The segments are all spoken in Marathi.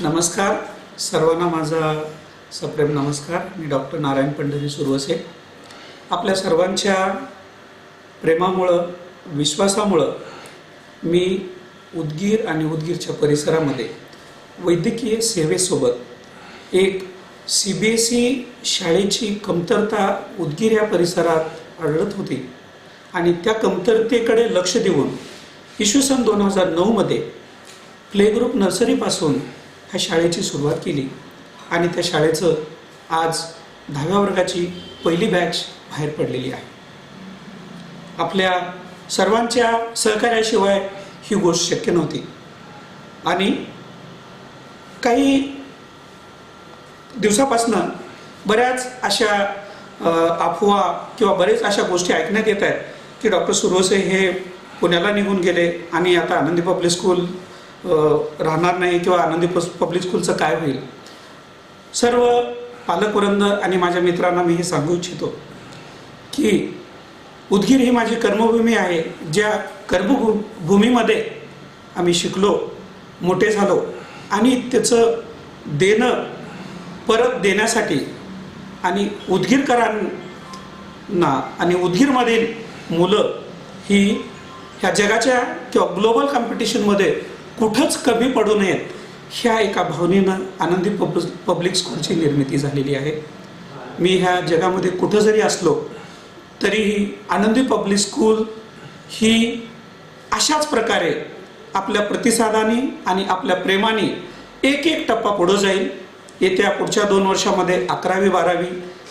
नमस्कार. सर्वांना माझा सप्रेम नमस्कार. मी डॉक्टर नारायण पंढरी सुरवसे. आपल्या सर्वांच्या प्रेमामुळं विश्वासामुळं मी उदगीर आणि उदगीरच्या परिसरामध्ये वैद्यकीय सेवेसोबत एक सी बी एस ई शाळेची कमतरता उदगीर या परिसरात आढळत होती आणि त्या कमतरतेकडे लक्ष देऊन इसवी सन दोन हजार नऊमध्ये प्ले ग्रुप नर्सरीपासून ह्या शाळेची सुरुवात केली. आणि त्या शाळेचं आज दहाव्या वर्गाची पहिली बॅच बाहेर पडलेली आहे. आपल्या सर्वांच्या सहकार्याशिवाय ही गोष्ट शक्य नव्हती. आणि काही दिवसापासनं बऱ्याच अशा अफवा किंवा बरेच अशा गोष्टी ऐकण्यात येत आहेत की डॉक्टर सुरोसे हे पुण्याला निघून गेले आणि आता आनंदी पब्लिक स्कूल राहणार नाही किंवा आनंदी पस- पब्लिक स्कूलचं काय होईल? सर्व पालकवृंद आणि माझ्या मित्रांना मी हे सांगू इच्छितो की उदगीर ही माझी कर्मभूमी आहे. ज्या कर्मभू भूमीमध्ये आम्ही शिकलो मोठे झालो आणि त्याचं देणं परत देण्यासाठी आणि उदगीरकरांना आणि उदगीरमधील मुलं ही ह्या जगाच्या किंवा ग्लोबल कॉम्पिटिशनमध्ये कुठंच कमी पडू नयेत ह्या एका भावनेनं आनंदी पब पब्लिक स्कूलची निर्मिती झालेली आहे. मी ह्या जगामध्ये कुठं जरी असलो तरीही आनंदी पब्लिक स्कूल ही अशाच प्रकारे आपल्या प्रतिसादाने आणि आपल्या प्रेमाने एक एक टप्पा पुढं जाईल. येत्या पुढच्या दोन वर्षामध्ये अकरावी बारावी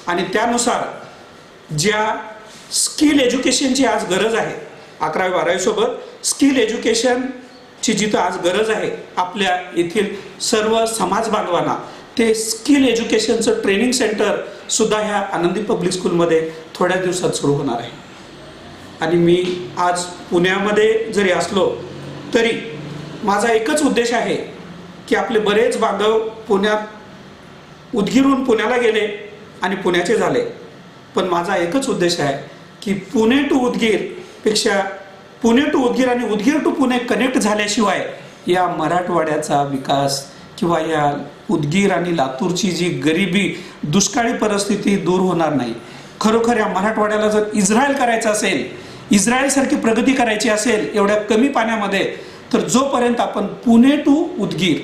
आणि त्यानुसार ज्या स्किल एज्युकेशनची आज गरज आहे अकरावी बारावीसोबत स्किल एज्युकेशन ची जिथं आज गरज आहे आपल्या येथील सर्व समाज बांधवांना ते स्किल एज्युकेशनचं ट्रेनिंग सेंटर सुद्धा ह्या आनंदी पब्लिक स्कूलमध्ये थोड्या दिवसात सुरू होणार आहे. आणि मी आज पुण्यामध्ये जरी असलो तरी माझा एकच उद्देश आहे की आपले बरेच बांधव पुण्यात उदगीरून पुण्याला गेले आणि पुण्याचे झाले. पण माझा एकच उद्देश आहे की पुणे टू उदगीरपेक्षा पुणे टू उदगीर आणि उदगीर टू पुणे कनेक्ट झाल्याशिवाय या मराठवाड्याचा विकास किंवा या उदगीर आणि लातूरची जी गरिबी दुष्काळी परिस्थिती दूर होणार नाही. खरोखर या मराठवाड्याला जर इस्रायल करायचं असेल इस्रायलसारखी प्रगती करायची असेल एवढ्या कमी पाण्यामध्ये तर जोपर्यंत आपण पुणे टू उदगीर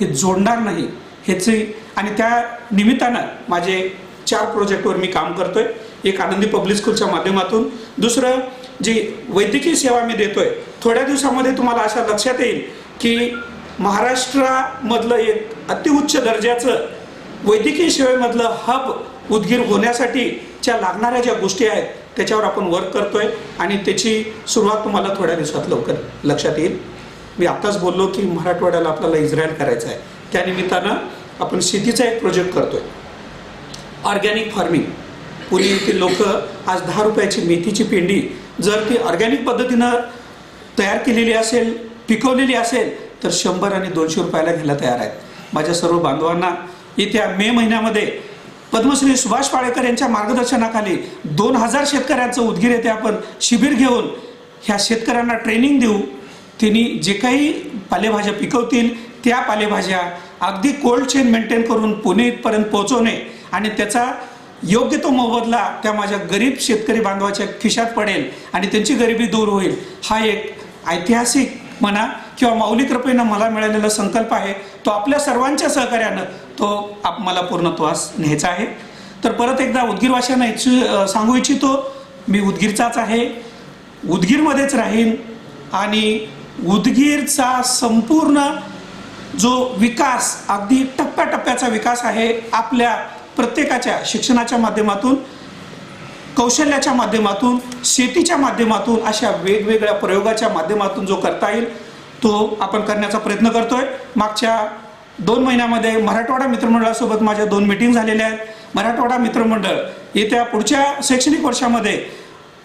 हे जोडणार नाही ह्याचे आणि त्या निमित्तानं माझे चार प्रोजेक्टवर मी काम करतोय. एक आनंदी पब्लिक स्कूलच्या माध्यमातून. दुसरं जी वैद्यकीय सेवा मी देतोय थोड्या दिवसामध्ये तुम्हाला अशा लक्षात येईल की महाराष्ट्रामधलं एक अतिउच्च दर्जाचं वैद्यकीय सेवेमधलं हब उदगीर होण्यासाठीच्या लागणाऱ्या ज्या गोष्टी आहेत त्याच्यावर आपण वर्क करतोय आणि त्याची सुरुवात तुम्हाला थोड्या दिवसात लवकर लक्षात येईल. मी आत्ताच बोललो की मराठवाड्याला आपल्याला इस्रायल करायचं आहे त्यानिमित्तानं आपण शेतीचा एक प्रोजेक्ट करतोय. ऑर्गॅनिक फार्मिंग पुणे येथील लोक आज दहा रुपयाची मेथीची पेंडी जर ती ऑर्गॅनिक पद्धतीनं तयार केलेली असेल पिकवलेली असेल तर शंभर आणि दोनशे रुपयाला घ्यायला तयार आहेत. माझ्या सर्व बांधवांना येत्या मे महिन्यामध्ये पद्मश्री सुभाष पाळेकर यांच्या मार्गदर्शनाखाली दोन हजार शेतकऱ्यांचं उदगीर येथे आपण शिबिर घेऊन. ह्या शेतकऱ्यांना ट्रेनिंग देऊ. त्यांनी जे काही पालेभाज्या पिकवतील त्या पालेभाज्या अगदी कोल्ड चेन मेंटेन करून पुणे इथपर्यंत पोहोचवणे आणि त्याचा योग्य तो मोबदला त्या माझ्या गरीब शेतकरी बांधवाच्या खिशात पडेल आणि त्यांची गरिबी दूर होईल. हा एक ऐतिहासिक म्हणा किंवा मौलिक कृपेनं मला मिळालेला संकल्प आहे तो आपल्या सर्वांच्या सहकार्यानं तो आप मला पूर्णत्वास न्यायचा आहे. तर परत एकदा उदगीरवासियांना इच्छु सांगू इच्छितो मी उदगीरचाच आहे. उदगीरमध्येच राहीन आणि उदगीरचा संपूर्ण जो विकास अगदी टप्प्याटप्प्याचा विकास आहे आपल्या प्रत्येकाच्या शिक्षणाच्या माध्यमातून कौशल्याच्या माध्यमातून शेतीच्या माध्यमातून अशा वेगवेगळ्या प्रयोगाच्या माध्यमातून जो करता येईल तो आपण करण्याचा प्रयत्न करतोय. मागच्या दोन महिन्यामध्ये मराठवाडा मित्रमंडळासोबत माझ्या दोन मिटिंग झालेल्या आहेत. मराठवाडा मित्रमंडळ येत्या पुढच्या शैक्षणिक वर्षामध्ये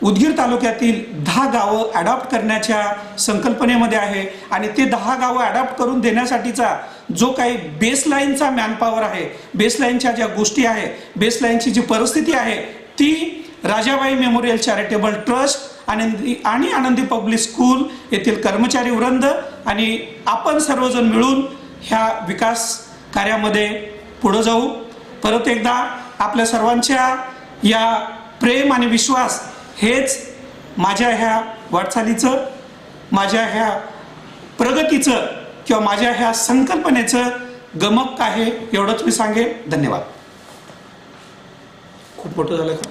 उदगीर तालुक्यातील दहा गावं अडॉप्ट करण्याच्या संकल्पनेमध्ये आहे आणि ते दहा गावं अडॉप्ट करून देण्यासाठीचा जो काही बेसलाईनचा मॅनपॉवर आहे बेसलाईनच्या ज्या गोष्टी आहे बेसलाईनची जी परिस्थिती आहे ती राजाबाई मेमोरियल चॅरिटेबल ट्रस्ट आनंदी आणि आनंदी पब्लिक स्कूल येथील कर्मचारी वृंद आणि आपण सर्वजण मिळून ह्या विकास कार्यामध्ये पुढं जाऊ. परत एकदा आपल्या सर्वांच्या या प्रेम आणि विश्वास हेच माझ्या ह्या वाटचालीचं माझ्या ह्या प्रगतीचं किंवा माझ्या ह्या संकल्पनेचं गमक आहे एवढंच मी सांगेन. धन्यवाद. खूप मोठं झालं का?